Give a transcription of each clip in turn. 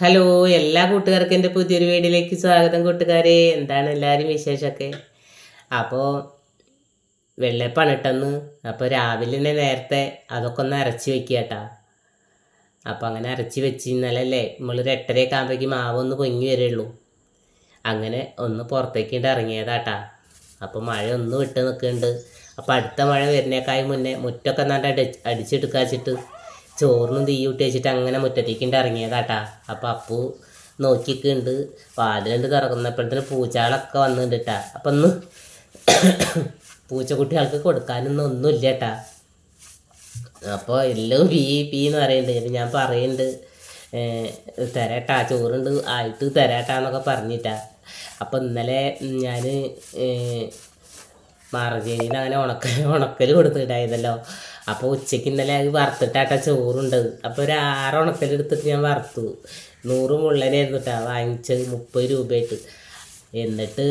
Hello എല്ലാ കൂട്ടുകാർക്കും എന്റെ പുതിയൊരു വീഡിയോയിലേക്ക് സ്വാഗതം കൂട്ടുകാരെ. എന്താണ് എല്ലാവരും വിശേഷമൊക്കെ? അപ്പോൾ വെള്ളപ്പാണ് ഇട്ടെന്ന് അപ്പോൾ രാവിലെ തന്നെ നേരത്തെ അതൊക്കെ ഒന്ന് അരച്ച് വെക്കുക കേട്ടാ. അപ്പോൾ അങ്ങനെ അരച്ച് വെച്ച് ഇന്നലല്ലേ നമ്മളൊരു എട്ടരയൊക്കെ ആകുമ്പോഴേക്കും മാവ് ഒന്ന് പൊങ്ങി വരുള്ളൂ. അങ്ങനെ ഒന്ന് പുറത്തേക്ക് ഇട്ട് ഇറങ്ങിയതാട്ടാ അപ്പോൾ മഴ ഒന്ന് വിട്ട് നിൽക്കുന്നുണ്ട്. അപ്പോൾ അടുത്ത മഴ വരുന്നേക്കായി മുന്നേ മുറ്റൊക്കെ നന്നായിട്ട് അടി അടിച്ചെടുക്കുക വെച്ചിട്ട് ചോറിനും തീ കൂട്ടി വെച്ചിട്ട് അങ്ങനെ മുറ്റത്തേക്കിണ്ട് ഇറങ്ങിയതാട്ടാ. അപ്പോൾ അപ്പു നോക്കിക്കുണ്ട് വാതിലുണ്ട് തുറക്കുന്നപ്പോഴത്തേന് പൂച്ചകളൊക്കെ വന്നിട്ടുണ്ട് കേട്ടാ അപ്പം ഒന്ന് പൂച്ചക്കുട്ടികൾക്ക് കൊടുക്കാനൊന്നും ഒന്നുമില്ല കേട്ടാ അപ്പോൾ എല്ലാം പീ പീ എന്ന് പറയുന്നുണ്ട് അപ്പം ഞാൻ പറയുന്നുണ്ട് തരാട്ടാ. ചോറുണ്ട് ആയിട്ട് തരാട്ടാന്നൊക്കെ പറഞ്ഞിട്ടാ. അപ്പം ഇന്നലെ ഞാൻ മാറഞ്ചേരിയിൽ അങ്ങനെ ഉണക്കൽ ഉണക്കൽ കൊടുത്തിട്ടായിരുന്നല്ലോ അപ്പോൾ ഉച്ചയ്ക്ക് ഇന്നലെ അത് വറുത്തിട്ടാട്ട ചോറുണ്ട്. അപ്പോൾ ഒരു ആറ് ഉണക്കൽ എടുത്തിട്ട് ഞാൻ വറുത്തു. നൂറ് മുള്ളനായിരുന്നു കേട്ടോ വാങ്ങിച്ചത് മുപ്പത് രൂപയായിട്ട്. എന്നിട്ട്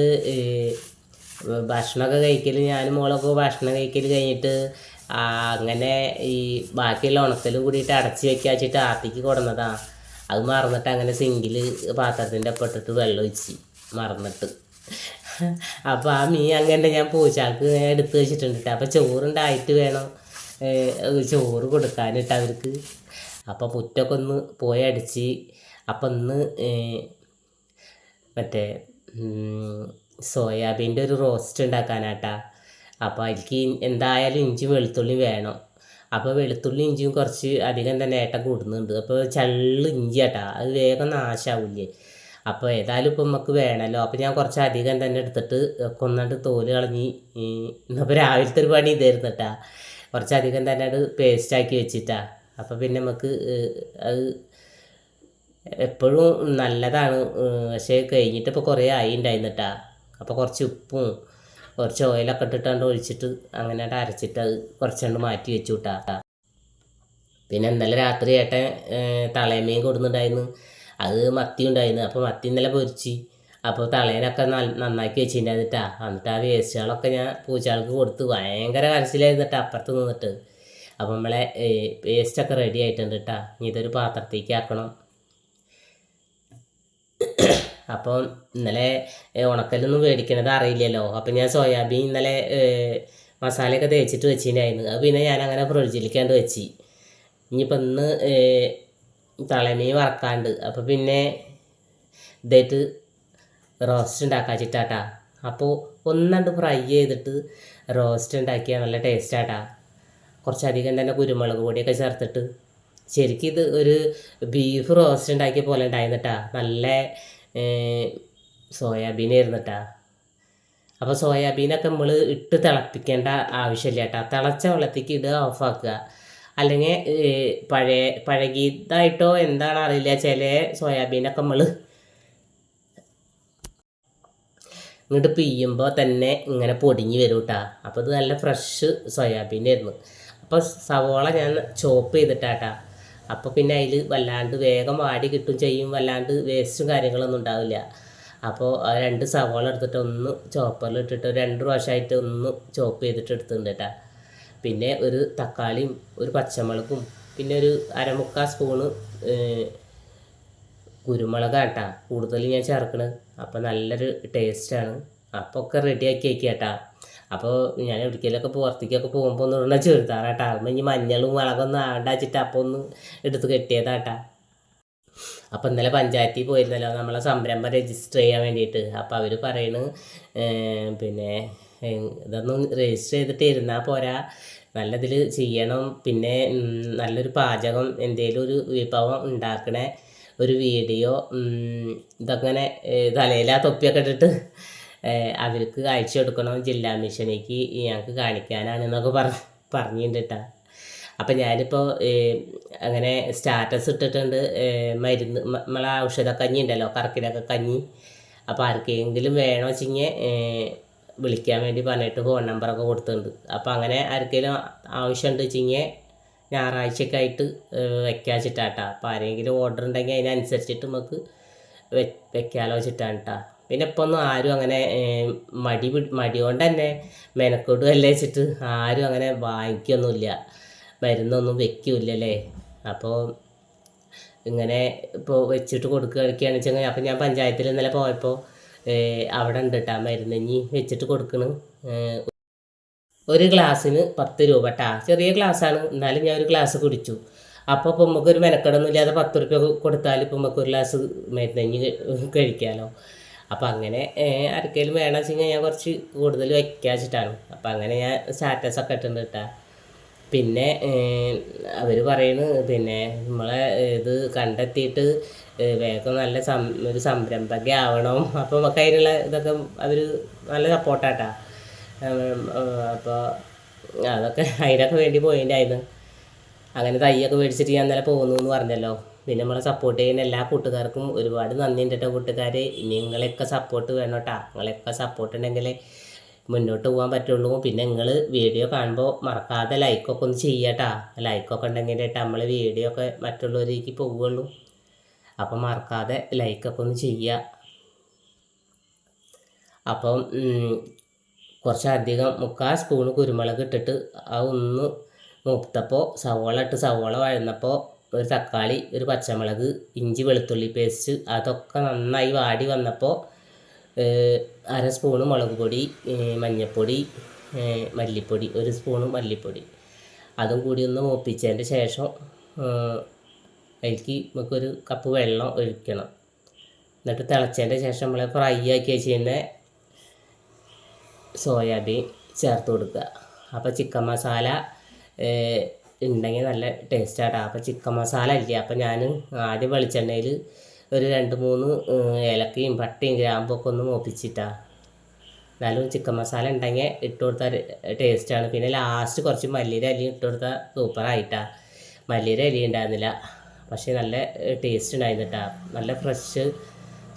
ഭക്ഷണമൊക്കെ കഴിക്കൽ ഞാനും മോളൊക്കെ ഭക്ഷണം കഴിക്കൽ കഴിഞ്ഞിട്ട് അങ്ങനെ ഈ ബാക്കിയുള്ള ഉണക്കലും കൂടിയിട്ട് അടച്ച് വയ്ക്കുക വെച്ചിട്ട് ആർത്തിക്ക് കൊടുന്നതാണ് അത് മറന്നിട്ട് അങ്ങനെ സിങ്കിൽ പാത്രത്തിന്റെ ഒപ്പം ഇട്ടിട്ട് വെള്ളം ഒഴിച്ച് മറന്നിട്ട്. അപ്പോൾ ആ മീൻ അങ്ങനെ ഞാൻ പൂച്ചാൾക്ക് എടുത്ത് വെച്ചിട്ടുണ്ട് അപ്പം ചോറുണ്ടായിട്ട് വേണം. ചോറ് കൊടുക്കാനിട്ട് അവർക്ക്. അപ്പോൾ പുറ്റൊക്കെ ഒന്ന് പോയി അടിച്ച്. അപ്പം ഇന്ന് മറ്റേ സോയാബീന്റെ ഒരു റോസ്റ്റ് ഉണ്ടാക്കാനാട്ടാ. അപ്പോൾ അതിലേക്ക് എന്തായാലും ഇഞ്ചി വെളുത്തുള്ളി വേണം. അപ്പോൾ വെളുത്തുള്ളി ഇഞ്ചിയും കുറച്ച് അധികം തന്നെ ഏട്ട കൂടുന്നുണ്ട്. അപ്പോൾ ചള്ള് ഇഞ്ചി ആട്ടാ അത് വേഗം നാശാവില്ലേ? അപ്പോൾ ഏതായാലും ഇപ്പം നമുക്ക് വേണമല്ലോ അപ്പോൾ ഞാൻ കുറച്ച് അധികം തന്നെ എടുത്തിട്ട് കൊന്നിട്ട് തോൽ കളഞ്ഞ് ഇന്നിപ്പോൾ രാവിലത്തെ ഒരു പണി ഇതായിരുന്നു കേട്ടാ കുറച്ചധികം തന്നെ അത് പേസ്റ്റാക്കി വെച്ചിട്ടാ. അപ്പോൾ പിന്നെ നമുക്ക് അത് എപ്പോഴും നല്ലതാണ് പക്ഷേ കഴിഞ്ഞിട്ട് ഇപ്പോൾ കുറേ ആയി ഉണ്ടായിരുന്നിട്ടാ അപ്പോൾ കുറച്ച് ഉപ്പും കുറച്ച് ഓയിലൊക്കെ ഇട്ടിട്ടാണ്ട് ഒഴിച്ചിട്ട് അങ്ങനെ അരച്ചിട്ട് അത് കുറച്ചുകൊണ്ട് മാറ്റി വെച്ചു വിട്ടാ പിന്നെ ഇന്നലെ രാത്രി ഏട്ടൻ ഏഹ് തളയമീൻ കൊടുക്കുന്നുണ്ടായിരുന്നു അത് മത്തി ഉണ്ടായിരുന്നു. അപ്പോൾ മത്തി ഇന്നലെ പൊരിച്ച്. അപ്പോൾ തളേനൊക്കെ നന്നാക്കി വെച്ചിട്ടുണ്ടായിരുന്നിട്ടാ എന്നിട്ട് ആ വേസ്റ്റുകളൊക്കെ ഞാൻ പൂച്ചകൾക്ക് കൊടുത്ത് ഭയങ്കര കരച്ചിലായിരുന്നിട്ട് അപ്പുറത്ത് നിന്നിട്ട്. അപ്പോൾ നമ്മളെ വേസ്റ്റൊക്കെ റെഡി ആയിട്ടുണ്ട് കേട്ടാ ഇനി ഇതൊരു പാത്രത്തേക്ക് ആക്കണം. അപ്പോൾ ഇന്നലെ ഉണക്കലൊന്നും മേടിക്കണത് അറിയില്ലല്ലോ. അപ്പം ഞാൻ സോയാബീൻ ഇന്നലെ മസാലയൊക്കെ തേച്ചിട്ട് വെച്ചിട്ടുണ്ടായിരുന്നു. അത് പിന്നെ ഞാൻ അങ്ങനെ ഫ്രിഡ്ജിലേക്കാണ്ട് വെച്ച്. ഇനിയിപ്പോൾ ഇന്ന് തളമീൻ വറക്കാണ്ട്. അപ്പോൾ പിന്നെ ഇതായിട്ട് റോസ്റ്റ് ഉണ്ടാക്കാൻ വെച്ചിട്ടാട്ടാ. അപ്പോൾ ഒന്നണ്ട് ഫ്രൈ ചെയ്തിട്ട് റോസ്റ്റ് ഉണ്ടാക്കിയാൽ നല്ല ടേസ്റ്റാട്ടാ കുറച്ചധികം തന്നെ കുരുമുളക് പൊടിയൊക്കെ ചേർത്തിട്ട് ശരിക്കും ഇത് ഒരു ബീഫ് റോസ്റ്റ് ഉണ്ടാക്കിയ പോലെ ഉണ്ടായിരുന്നിട്ടാ നല്ല സോയാബീൻ ആയിരുന്നിട്ടാ. അപ്പോൾ സോയാബീനൊക്കെ നമ്മൾ ഇട്ട് തിളപ്പിക്കേണ്ട ആവശ്യമില്ല കേട്ടോ തിളച്ച വെള്ളത്തേക്ക് ഇടുക ഓഫാക്കുക അല്ലെങ്കിൽ പഴയ പഴകിയതായിട്ടോ എന്താണ് അറിയില്ല. ചില സോയാബീനൊക്കെ നമ്മൾ ഇങ്ങോട്ട് പിയ്യുമ്പോൾ തന്നെ ഇങ്ങനെ പൊടിഞ്ഞ് വരും കേട്ടോ അപ്പോൾ ഇത് നല്ല ഫ്രഷ് സോയാബീൻ ആയിരുന്നു അപ്പോൾ സവോള ഞാൻ ചോപ്പ് ചെയ്തിട്ടാട്ടാ. അപ്പോൾ പിന്നെ അതിൽ വല്ലാണ്ട് വേഗം വാടി കിട്ടും ചെയ്യും. വല്ലാണ്ട് വേസ്റ്റും കാര്യങ്ങളൊന്നും ഉണ്ടാവില്ല. അപ്പോൾ രണ്ട് സവോള എടുത്തിട്ട് ഒന്ന് ചോപ്പറിൽ ഇട്ടിട്ട് രണ്ട് പ്രാവശ്യമായിട്ട് ഒന്ന് ചോപ്പ് ചെയ്തിട്ട് എടുത്തിട്ടുണ്ട് കേട്ടോ പിന്നെ ഒരു തക്കാളിയും ഒരു പച്ചമുളകും പിന്നെ ഒരു അരമുക്കാൽ സ്പൂണ് കുരുമുളക് കേട്ടാ കൂടുതൽ ഞാൻ ചേർക്കണത് അപ്പോൾ നല്ലൊരു ടേസ്റ്റാണ്. അപ്പോൾ ഒക്കെ റെഡിയാക്കി വയ്ക്കുക കേട്ടാ അപ്പോൾ ഞാൻ എവിടേക്കെങ്കിലൊക്കെ പുറത്തേക്കൊക്കെ പോകുമ്പോൾ ഒന്ന് ഇടണ ചെറുതാറാട്ടാ. അപ്പം ഇനി മഞ്ഞളും മുളകൊന്നും ആണ്ടാച്ചിട്ട് അപ്പോൾ ഒന്ന് എടുത്ത് കെട്ടിയതാട്ടാ. അപ്പോൾ ഇന്നലെ പഞ്ചായത്തിൽ പോയിരുന്നല്ലോ. നമ്മളെ സംരംഭം രജിസ്റ്റർ ചെയ്യാൻ വേണ്ടിയിട്ട്. അപ്പോൾ അവർ പറയണ് പിന്നെ ഇതൊന്നും രജിസ്റ്റർ ചെയ്തിട്ട് ഇരുന്നാൽ പോരാ. നല്ലതിൽ ചെയ്യണം. പിന്നെ നല്ലൊരു പാചകം എന്തേലും ഒരു വിഭവം ഉണ്ടാക്കണേ ഒരു വീഡിയോ ഇതങ്ങനെ തലയില തൊപ്പിയൊക്കെ ഇട്ടിട്ട് അവർക്ക് അയച്ചു കൊടുക്കണം ജില്ലാ മിഷനിലേക്ക് ഞങ്ങൾക്ക് കാണിക്കാനാണ് എന്നൊക്കെ പറഞ്ഞ് പറഞ്ഞിട്ടുണ്ട് അപ്പം ഞാനിപ്പോൾ അങ്ങനെ സ്റ്റാറ്റസ് ഇട്ടിട്ടുണ്ട്. മരുന്ന് നമ്മളെ ഔഷധക്കഞ്ഞി ഉണ്ടല്ലോ കറക്കിലൊക്കെ കഞ്ഞി. അപ്പോൾ ആർക്കെങ്കിലും വേണോ വെച്ചിങ്ങനെ വിളിക്കാൻ വേണ്ടി പറഞ്ഞിട്ട് ഫോൺ നമ്പറൊക്കെ കൊടുത്തിട്ടുണ്ട്. അപ്പോൾ അങ്ങനെ ആർക്കെങ്കിലും ആവശ്യമുണ്ട് വെച്ചിങ്ങനെ ഞായറാഴ്ചയൊക്കെ ആയിട്ട് വെക്കാൻ വെച്ചിട്ടാട്ടാ. അപ്പോൾ ആരെങ്കിലും ഓർഡർ ഉണ്ടെങ്കിൽ അതിനനുസരിച്ചിട്ട് നമുക്ക് വെ വെക്കാലോ വെച്ചിട്ടാണ് പിന്നെ ഇപ്പോൾ ഒന്നും ആരും അങ്ങനെ മടി മടി കൊണ്ട് തന്നെ മെനക്കോട് അല്ലേ വെച്ചിട്ട് ആരും അങ്ങനെ വാങ്ങിക്കൊന്നുമില്ല. മരുന്നൊന്നും വെക്കൂലല്ലേ അപ്പോൾ ഇങ്ങനെ ഇപ്പോൾ വെച്ചിട്ട് കൊടുക്കുകയാണെന്ന് വെച്ചാൽ അപ്പോൾ ഞാൻ പഞ്ചായത്തിൽ ഇന്നലെ പോയപ്പോൾ അവിടെ ഉണ്ട് ആ മരുന്ന്. ഇനി വെച്ചിട്ട് കൊടുക്കണ്. ഒരു ഗ്ലാസ്സിന് പത്ത് രൂപ ട്ടാ. ചെറിയ ഗ്ലാസ്സാണ്. എന്നാലും ഞാൻ ഒരു ഗ്ലാസ് കുടിച്ചു. അപ്പോൾ ഇപ്പം നമുക്കൊരു മെനക്കെടൊന്നും ഇല്ലാതെ പത്ത് റുപ്യ കൊടുത്താൽ ഇപ്പം നമുക്ക് ഒരു ഗ്ലാസ് മരുന്നഞ്ഞ് കഴിക്കാമല്ലോ അപ്പം അങ്ങനെ ആർക്കെങ്കിലും വേണമെന്ന് വെച്ച് കഴിഞ്ഞാൽ ഞാൻ കുറച്ച് കൂടുതൽ വയ്ക്കാച്ചിട്ടാണ് അപ്പം അങ്ങനെ ഞാൻ സ്റ്റാറ്റസൊക്കെ ഇട്ടുണ്ട് കേട്ടോ പിന്നെ അവർ പറയുന്നു പിന്നെ നമ്മളെ ഇത് കണ്ടെത്തിയിട്ട് വേഗം നല്ല സം ഒരു സംരംഭക ആവണം. അപ്പോൾ നമുക്ക് അതിനുള്ള ഇതൊക്കെ അവർ നല്ല സപ്പോർട്ടാട്ടാ. അപ്പോൾ അതൊക്കെ അതിനൊക്കെ വേണ്ടി പോയിട്ടായിരുന്നു അങ്ങനെ തയ്യൊക്കെ മേടിച്ചിട്ട് ഞാൻ ഇന്നലെ പോകുന്നു എന്ന് പറഞ്ഞല്ലോ. പിന്നെ നമ്മളെ സപ്പോർട്ട് ചെയ്യുന്ന എല്ലാ കൂട്ടുകാർക്കും ഒരുപാട് നന്ദിയുണ്ട് കേട്ടോ കൂട്ടുകാർ നിങ്ങളെയൊക്കെ സപ്പോർട്ട് വേണം കേട്ടോ നിങ്ങളെയൊക്കെ സപ്പോർട്ട് ഉണ്ടെങ്കിൽ മുന്നോട്ട് പോകാൻ പറ്റുള്ളൂ. പിന്നെ നിങ്ങൾ വീഡിയോ കാണുമ്പോൾ മറക്കാതെ ലൈക്കൊക്കെ ഒന്ന് ചെയ്യട്ടാ. ലൈക്കൊക്കെ ഉണ്ടെങ്കിൽ നമ്മൾ വീഡിയോ ഒക്കെ മറ്റുള്ളവരേക്ക് പോവുള്ളൂ അപ്പം മറക്കാതെ ലൈക്കൊക്കെ ഒന്ന് ചെയ്യുക അപ്പം കുറച്ചധികം മുക്കാൽ സ്പൂണ് കുരുമുളക് ഇട്ടിട്ട് ആ ഒന്ന് മൂത്തപ്പോൾ സവോള ഇട്ട് സവോള വഴന്നപ്പോൾ ഒരു തക്കാളി ഒരു പച്ചമുളക് ഇഞ്ചി വെളുത്തുള്ളി പേസ്റ്റ് അതൊക്കെ നന്നായി വാടി വന്നപ്പോൾ അര സ്പൂണ് മുളക് പൊടി മഞ്ഞൾപ്പൊടി മല്ലിപ്പൊടി ഒരു സ്പൂണ് മല്ലിപ്പൊടി. അതും കൂടി ഒന്ന് മൂപ്പിച്ചതിന്റെ ശേഷം അതിലേക്ക് നമുക്കൊരു കപ്പ് വെള്ളം ഒഴിക്കണം. എന്നിട്ട് തിളച്ചതിന്റെ ശേഷം നമ്മൾ ഫ്രൈ ആക്കി വെച്ചിരുന്ന സോയാബീൻ ചേർത്ത് കൊടുക്കുക. അപ്പോൾ ചിക്കൻ മസാല ഉണ്ടെങ്കിൽ നല്ല ടേസ്റ്റാട്ടോ അപ്പോൾ ചിക്കൻ മസാല ഇല്ല അപ്പോൾ ഞാൻ ആദ്യം വെളിച്ചെണ്ണയിൽ ഒരു രണ്ട് മൂന്ന് ഏലക്കയും പട്ടയും ഗ്രാമ്പൊക്കെ ഒന്ന് മൂപ്പിച്ചിട്ടാ. എന്നാലും ചിക്കൻ മസാല ഉണ്ടെങ്കിൽ ഇട്ട് കൊടുത്താൽ ടേസ്റ്റാണ് പിന്നെ ലാസ്റ്റ് കുറച്ച് മല്ലിയുടെ അലി ഇട്ട് കൊടുത്താൽ സൂപ്പറായിട്ടാ മല്ലിയുടെ അലി ഉണ്ടായിരുന്നില്ല. പക്ഷേ നല്ല ടേസ്റ്റ് ഉണ്ടായിരുന്നിട്ടാ. നല്ല ഫ്രഷ്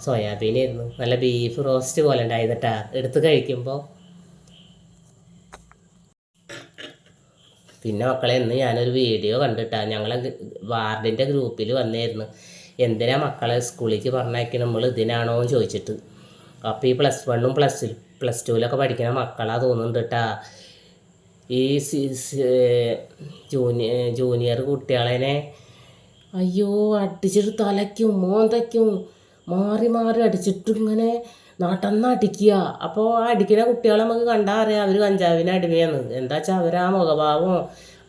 സോയാബീനായിരുന്നു നല്ല ബീഫ് റോസ്റ്റ് പോലെ ഉണ്ടായിരുന്നിട്ടാ. എടുത്ത് കഴിക്കുമ്പോൾ പിന്നെ മക്കളെ ഇന്ന് ഞാനൊരു വീഡിയോ കണ്ടിട്ടാ. ഞങ്ങളെ വാർഡിന്റെ ഗ്രൂപ്പിൽ വന്നായിരുന്നു എന്തിനാ മക്കളെ സ്കൂളിലേക്ക് പറഞ്ഞയക്കണം? നമ്മൾ ഇതിനാണോ എന്ന് ചോദിച്ചിട്ട്. അപ്പോൾ ഈ പ്ലസ് വണ്ണും പ്ലസ് പ്ലസ് ടുവിലൊക്കെ പഠിക്കുന്ന മക്കളാ തോന്നുന്നുണ്ട് കേട്ടാ ഈ ജൂനിയർ ജൂനിയർ കുട്ടികളെ അയ്യോ അടിച്ചിട്ട് തലയ്ക്കും മോന്തയ്ക്കും മാറി മാറി അടിച്ചിട്ട് ഇങ്ങനെ നാട്ടെന്ന് അടിക്കുക. അപ്പോൾ ആ അടിക്കുന്ന കുട്ടികളെ നമുക്ക് കണ്ടാൽ അറിയാം അവർ കഞ്ചാവിന് അടിമയാണ് എന്താ വെച്ചാൽ അവർ ആ മുഖഭാവം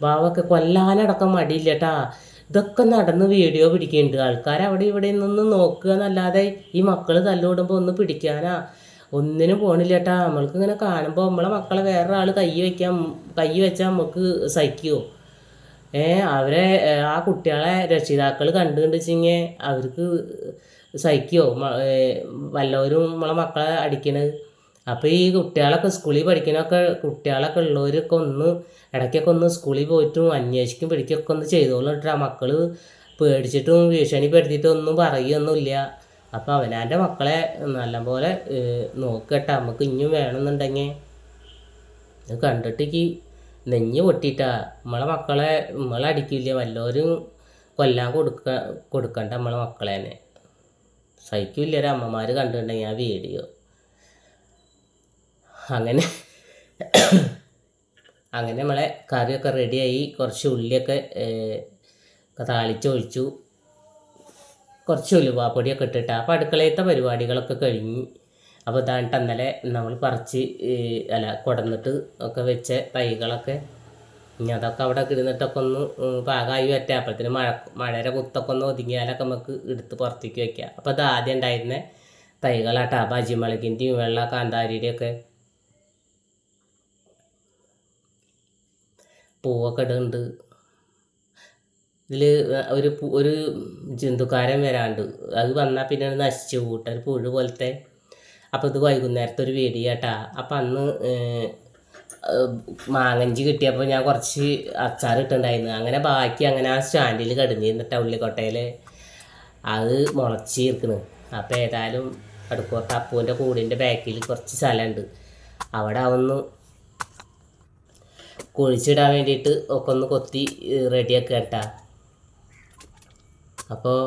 ഭാവമൊക്കെ കൊല്ലാനടക്കം മടിയില്ല കേട്ടാ ഇതൊക്കെ നടന്ന് വീഡിയോ പിടിക്കുന്നുണ്ട്. ആൾക്കാർ അവിടെ ഇവിടെ നിന്ന് നോക്കുക എന്നല്ലാതെ ഈ മക്കൾ തല്ലുകൂടുമ്പോൾ ഒന്ന് പിടിക്കാനാ. ഒന്നിനും പോണില്ല കേട്ടാ നമ്മൾക്ക് ഇങ്ങനെ കാണുമ്പോൾ നമ്മളെ മക്കളെ വേറെ ആൾ കൈ വയ്ക്കാൻ കൈ വെച്ചാൽ നമുക്ക് സഹിക്കുമോ ഏ അവരെ ആ കുട്ടികളെ രക്ഷിതാക്കൾ കണ്ടു കണ്ടിച്ചിങ്ങെ അവർക്ക് സഹിക്കുമോ വല്ലവരും നമ്മളെ മക്കളെ അടിക്കണത്? അപ്പോൾ ഈ കുട്ടികളൊക്കെ സ്കൂളിൽ പഠിക്കണമൊക്കെ കുട്ടികളൊക്കെ ഉള്ളവരൊക്കെ ഒന്ന് ഇടയ്ക്കൊക്കെ ഒന്ന് സ്കൂളിൽ പോയിട്ടും അന്വേഷിക്കും പിടിക്കുകയൊക്കെ ഒന്ന് ചെയ്തോളൂ കേട്ടോ. മക്കൾ പേടിച്ചിട്ടും ഭീഷണിപ്പെടുത്തിയിട്ടും ഒന്നും പറയുകയൊന്നുമില്ല അപ്പോൾ അവനാന്റെ മക്കളെ നല്ലപോലെ നോക്കട്ടെ നമുക്ക് ഇനിയും വേണമെന്നുണ്ടെങ്കിൽ ഇത് കണ്ടിട്ടേക്ക് നെഞ്ഞ് പൊട്ടിയിട്ടാ നമ്മളെ മക്കളെ നമ്മളെ അടിക്കില്ല. വല്ലവരും കൊല്ലാൻ കൊടുക്ക കൊടുക്കണ്ട നമ്മളെ മക്കളെ തന്നെ. സഹിക്കില്ല ഒരു അമ്മമാർ കണ്ടിട്ടുണ്ടെങ്കിൽ ആ വീഡിയോ. അങ്ങനെ. അങ്ങനെ നമ്മളെ കറിയൊക്കെ റെഡിയായി. കുറച്ച് ഉള്ളിയൊക്കെ ഏഹ്, ഒക്കെ താളിച്ചൊഴിച്ചു. കുറച്ച് ഉലുവാപ്പൊടിയൊക്കെ ഇട്ടിട്ട് അപ്പോൾ അടുക്കളയത്തെ പരിപാടികളൊക്കെ കഴിഞ്ഞ്. അപ്പോൾ ഇതാണ്ട് ഇന്നലെ നമ്മൾ പറിച്ച് അല്ല കുടന്നിട്ട് ഒക്കെ വെച്ച തൈകളൊക്കെ. ഇനി അതൊക്കെ അവിടെ ഇരുന്നിട്ടൊക്കെ ഒന്ന് പാകമായി വരട്ടെ. അപ്പോഴത്തേന് മഴ മഴയുടെ കുത്തൊക്കെ ഒന്ന് ഒതുങ്ങിയാലൊക്കെ നമുക്ക് എടുത്ത് പുറത്തേക്ക് വെക്കാം. അപ്പോൾ ഇത് ആദ്യം ഉണ്ടായിരുന്ന തൈകളാട്ടാ. ബജിമുളകിന്റെയും വെള്ള കാന്താരിയുടെയും പൂവൊക്കെ ഇടുന്നുണ്ട് ഇതിൽ ഒരു ഒരു ജന്തുക്കാരൻ വരാണ്ട്. അത് വന്നാൽ പിന്നെ നശിച്ചു ഒരു പുഴു പോലത്തെ. അപ്പോൾ ഇത് വൈകുന്നേരത്തെ ഒരു വേടി കേട്ടാ അപ്പം അന്ന് മാങ്ങഞ്ചി കിട്ടിയപ്പോൾ ഞാൻ കുറച്ച് അച്ചാർ ഇട്ടുണ്ടായിരുന്നു അങ്ങനെ ബാക്കി അങ്ങനെ ആ സ്റ്റാൻഡിൽ കിടന്നിരുന്നിട്ട ഉള്ളിക്കോട്ടയിൽ അത് മുളച്ചിരിക്കണ് അപ്പോൾ ഏതായാലും അടുക്കോട്ട അപ്പൂന്റെ കൂടിന്റെ ബാക്കിൽ കുറച്ച് സ്ഥലമുണ്ട്. അവിടെ അവന്ന് കുഴിച്ചിടാൻ വേണ്ടിയിട്ട് ഒക്കെ ഒന്ന് കൊത്തി റെഡിയാക്കുക കേട്ടാ അപ്പോൾ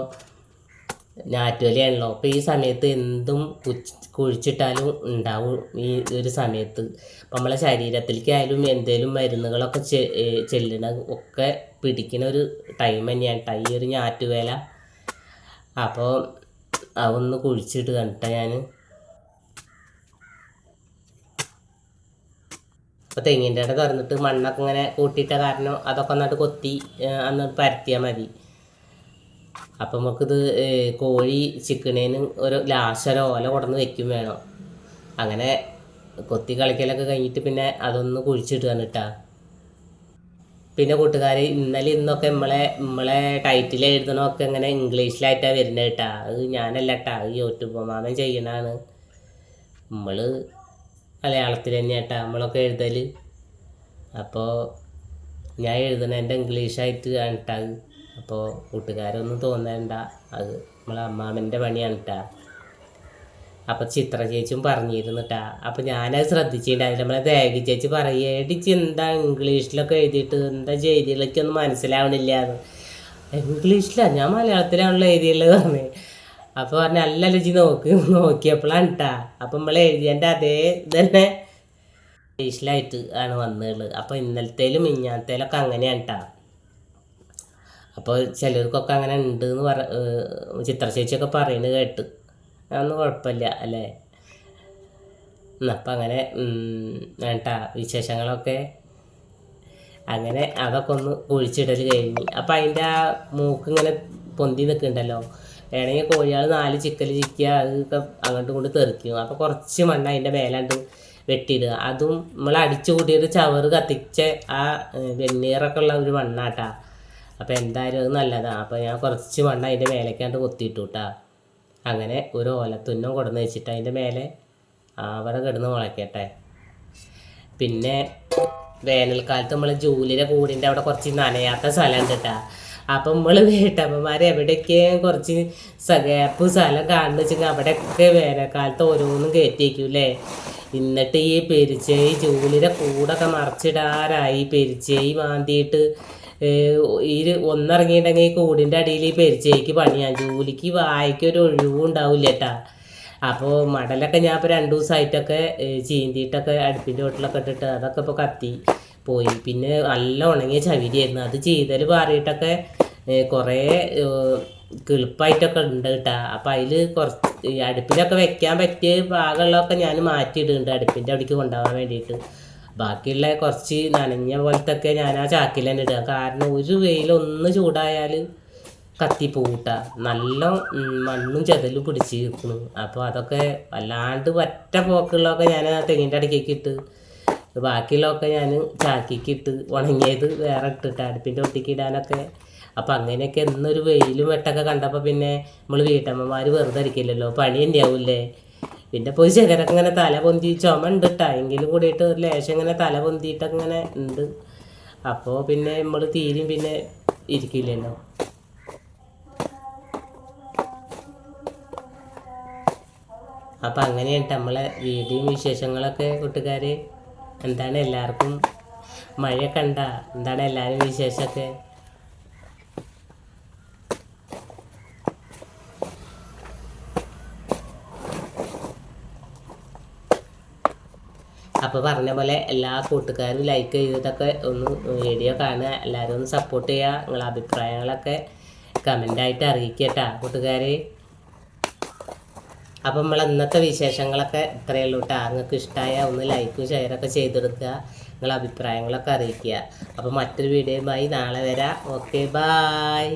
ഞാറ്റുവലിയാണല്ലോ അപ്പോൾ ഈ സമയത്ത് എന്തും കുഴിച്ചിട്ടാലും ഉണ്ടാവും ഈ ഒരു സമയത്ത്. അപ്പം നമ്മളെ ശരീരത്തിലേക്കായാലും എന്തേലും മരുന്നുകളൊക്കെ ചെല്ലണ ഒക്കെ പിടിക്കുന്ന ഒരു ടൈം തന്നെയാണ് ട്ടോ ഈ ഒരു ഞാറ്റുവേല അപ്പോൾ അതൊന്ന് കുഴിച്ചിട്ട് കണ്ടിട്ടാണ് ഞാൻ അപ്പോൾ തെങ്ങിന്റെ ഇട തുറന്നിട്ട് മണ്ണൊക്കെ ഇങ്ങനെ കൂട്ടിയിട്ട കാരണം അതൊക്കെ ഒന്നായിട്ട് കൊത്തി അന്ന് പരത്തിയാൽ മതി. അപ്പം നമുക്കിത് കോഴി ചിക്കണേന് ഒരു ലാശരോ ഓല കൊടന്ന് വെക്കും വേണം. അങ്ങനെ കൊത്തി കളിക്കലൊക്കെ കഴിഞ്ഞിട്ട് പിന്നെ അതൊന്ന് കുഴിച്ചിട്ടാണ് കേട്ടാ പിന്നെ കൂട്ടുകാർ ഇന്നലെ ഇന്നൊക്കെ നമ്മളെ നമ്മളെ ടൈറ്റിൽ എഴുതണമൊക്കെ ഇങ്ങനെ ഇംഗ്ലീഷിലായിട്ടാണ് വരുന്നത് കേട്ടാ. അത് ഞാനല്ല കേട്ടാ. അത് യൂട്യൂബ് മാമൻ ചെയ്യണതാണ്. നമ്മൾ മലയാളത്തിൽ തന്നെ നമ്മളൊക്കെ എഴുതൽ അപ്പോൾ ഞാൻ എഴുതണതിന്റെ ഇംഗ്ലീഷായിട്ട് കേട്ടാ അപ്പോൾ കൂട്ടുകാരൊന്നും തോന്നേണ്ട അത് നമ്മളെ അമ്മാമന്റെ പണിയാണ് കേട്ടാ അപ്പം ചിത്ര ചേച്ചിയും പറഞ്ഞിരുന്നു കേട്ടാ അപ്പം ഞാനത് ശ്രദ്ധിച്ചിട്ടുണ്ടായിരുന്നു നമ്മളെ ദേവി ചേച്ചി പറയേടി ചിന്ത ഇംഗ്ലീഷിലൊക്കെ എഴുതിയിട്ട് എന്താ ചെയ്തിയിലേക്കൊന്നും മനസ്സിലാവണില്ല എന്ന് ഇംഗ്ലീഷിലാണ് ഞാൻ മലയാളത്തിലാണല്ലോ എഴുതിയുള്ളത് പറഞ്ഞു അപ്പോൾ പറഞ്ഞ നല്ല രുചി നോക്ക്. നോക്കിയപ്പോഴാണ് കേട്ടാ അപ്പം നമ്മൾ എഴുതിയതിന്റെ അതേ ഇതന്നെ ഇംഗ്ലീഷിലായിട്ട് ആണ് വന്നുള്ളത് അപ്പോൾ ഇന്നലത്തേലും മിഞ്ഞാത്തേലൊക്കെ അങ്ങനെയാണ് കേട്ടാ അപ്പോൾ ചിലർക്കൊക്കെ അങ്ങനെ ഉണ്ട് എന്ന് പറ ചിത്രശേഷിയൊക്കെ പറയുന്നത് കേട്ട്. അതൊന്നും കുഴപ്പമില്ല അല്ലേ? അപ്പം അങ്ങനെ കേട്ടാ വിശേഷങ്ങളൊക്കെ അങ്ങനെ അതൊക്കെ ഒന്ന് ഒഴിച്ചിടൽ കഴിഞ്ഞ്. അപ്പം അതിന്റെ ആ മൂക്ക് ഇങ്ങനെ പൊന്തി നിൽക്കുന്നുണ്ടല്ലോ വേണമെങ്കിൽ കോഴികൾ നാല് ചിക്കൽ ചിക്കുക അതൊക്കെ അങ്ങോട്ടും കൊണ്ട് തെറിക്കും. അപ്പോൾ കുറച്ച് മണ്ണ് അതിന്റെ മേലാണ്ട് വെട്ടിയിടുക. അതും നമ്മൾ അടിച്ചു കൂട്ടിയൊരു ചവറ് കത്തിച്ച ആ വെണ്ണീറൊക്കെ ഉള്ള ഒരു മണ്ണാട്ടാ. അപ്പോൾ എന്തായാലും അത് നല്ലതാണ് അപ്പോൾ ഞാൻ കുറച്ച് മണ്ണ് അതിന്റെ മേലേക്കാണ്ട് കൊത്തിയിട്ടു കേട്ടാ അങ്ങനെ ഒരു ഓലത്തുന്നം കൊടുന്ന് വെച്ചിട്ട് അതിന്റെ മേലെ അവിടെ കിടന്ന് മുളയ്ക്കട്ടെ. പിന്നെ വേനൽക്കാലത്ത് നമ്മൾ ജൂലിയുടെ കൂടിന്റെ അവിടെ കുറച്ച് നനയാത്ത സ്ഥലമുണ്ട് കേട്ടാ അപ്പം നമ്മൾ വീട്ടമ്മമാർ എവിടെയൊക്കെ കുറച്ച് സഗാപ്പ് സ്ഥലം കാണുന്ന വെച്ചെങ്കിൽ അവിടെയൊക്കെ വേനൽക്കാലത്ത് ഓരോന്നും കയറ്റിയേക്കൂലേ എന്നിട്ട് ഈ പെരിച്ചേയി ജൂലിയുടെ കൂടൊക്കെ മറിച്ചിടാറായി. പെരിച്ചേയി മാന്തിയിട്ട് ഈ ഒന്നിറങ്ങിയിട്ടുണ്ടെങ്കിൽ കൂടിന്റെ അടിയിൽ ഈ പെരിച്ചേക്ക് പണിയാൻ ജോലിക്ക് വായിക്കൊരു ഒഴിവും ഉണ്ടാവില്ല കേട്ടാ അപ്പോൾ മടലൊക്കെ ഞാൻ ഇപ്പോൾ രണ്ട് ദിവസമായിട്ടൊക്കെ ചീന്തിയിട്ടൊക്കെ അടുപ്പിന്റെ വീട്ടിലൊക്കെ ഇട്ടിട്ട് അതൊക്കെ ഇപ്പോൾ കത്തി. പോയി. പിന്നെ നല്ല ഉണങ്ങിയ ചവിരിയായിരുന്നു. അത് ചെയ്തൽ പാറിയിട്ടൊക്കെ കുറേ കിളിപ്പായിട്ടൊക്കെ ഉണ്ട് കേട്ടാ. അപ്പം അതിൽ കുറച്ച് അടുപ്പിലൊക്കെ വെക്കാൻ പറ്റിയ ഭാഗമുള്ളതൊക്കെ ഞാൻ മാറ്റിയിടുന്നുണ്ട് അടുപ്പിന്റെ അവിടേക്ക് കൊണ്ടുപോകാൻ വേണ്ടിയിട്ട്. ബാക്കിയുള്ള കുറച്ച് നനഞ്ഞ പോലത്തെ ഒക്കെ ഞാൻ ആ ചാക്കിൽ തന്നെ ഇടുക. കാരണം ഒരു വെയിലൊന്ന് ചൂടായാൽ കത്തിപ്പോട്ട നല്ല മണ്ണും ചെതലും പിടിച്ച് നിൽക്കുന്നു. അപ്പോൾ അതൊക്കെ വല്ലാണ്ട് പറ്റ പോക്കുള്ളതൊക്കെ ഞാൻ തെങ്ങിന്റെ അടിക്കേക്ക് ഇട്ട് ബാക്കിയുള്ളതൊക്കെ ഞാൻ ചാക്കിക്ക് ഇട്ട് ഉണങ്ങിയത് വേറെ ഇട്ടിട്ട് അടുപ്പിന്റെ ഒട്ടിക്ക് ഇടാനൊക്കെ. അപ്പം അങ്ങനെയൊക്കെ എന്നൊരു വെയിലും വെട്ടൊക്കെ കണ്ടപ്പോൾ പിന്നെ നമ്മൾ വീട്ടമ്മമാർ വെറുതെ ഇരിക്കില്ലല്ലോ. പണി ഉണ്ടാവില്ലേ പിന്നെ പോയി ചിലരൊക്കെ ഇങ്ങനെ തല പൊന്തി ചുമ ഉണ്ട് കേട്ടോ എങ്കിലും കൂടിയിട്ട് ഒരു ലേശം ഇങ്ങനെ തല പൊന്തിയിട്ടൊക്കെ ഇങ്ങനെ ഉണ്ട്. അപ്പോൾ പിന്നെ നമ്മൾ തീരും പിന്നെ ഇരിക്കില്ലല്ലോ. അപ്പം അങ്ങനെയാണ് നമ്മളെ വീഡിയോയും വിശേഷങ്ങളൊക്കെ കൂട്ടുകാർ എന്താണ് എല്ലാവർക്കും മഴയൊക്കെ ഉണ്ടാ എന്താണ് എല്ലാവരും വിശേഷമൊക്കെ? അപ്പോൾ പറഞ്ഞ പോലെ എല്ലാ കൂട്ടുകാരും ലൈക്ക് ചെയ്തതൊക്കെ ഒന്ന് വീഡിയോ കാണുക. എല്ലാവരും ഒന്ന് സപ്പോർട്ട് ചെയ്യുക. നിങ്ങളെ അഭിപ്രായങ്ങളൊക്കെ കമന്റായിട്ട് അറിയിക്കട്ടാ കൂട്ടുകാർ അപ്പം നമ്മൾ ഇന്നത്തെ വിശേഷങ്ങളൊക്കെ ഇത്രയേ ഉള്ളൂ കേട്ടോ നിങ്ങൾക്ക് ഇഷ്ടമായ ഒന്ന് ലൈക്കും ഷെയറൊക്കെ ചെയ്തെടുക്കുക. നിങ്ങളെ അഭിപ്രായങ്ങളൊക്കെ അറിയിക്കുക. അപ്പോൾ മറ്റൊരു വീഡിയോയുമായി നാളെ വരാം. Okay bye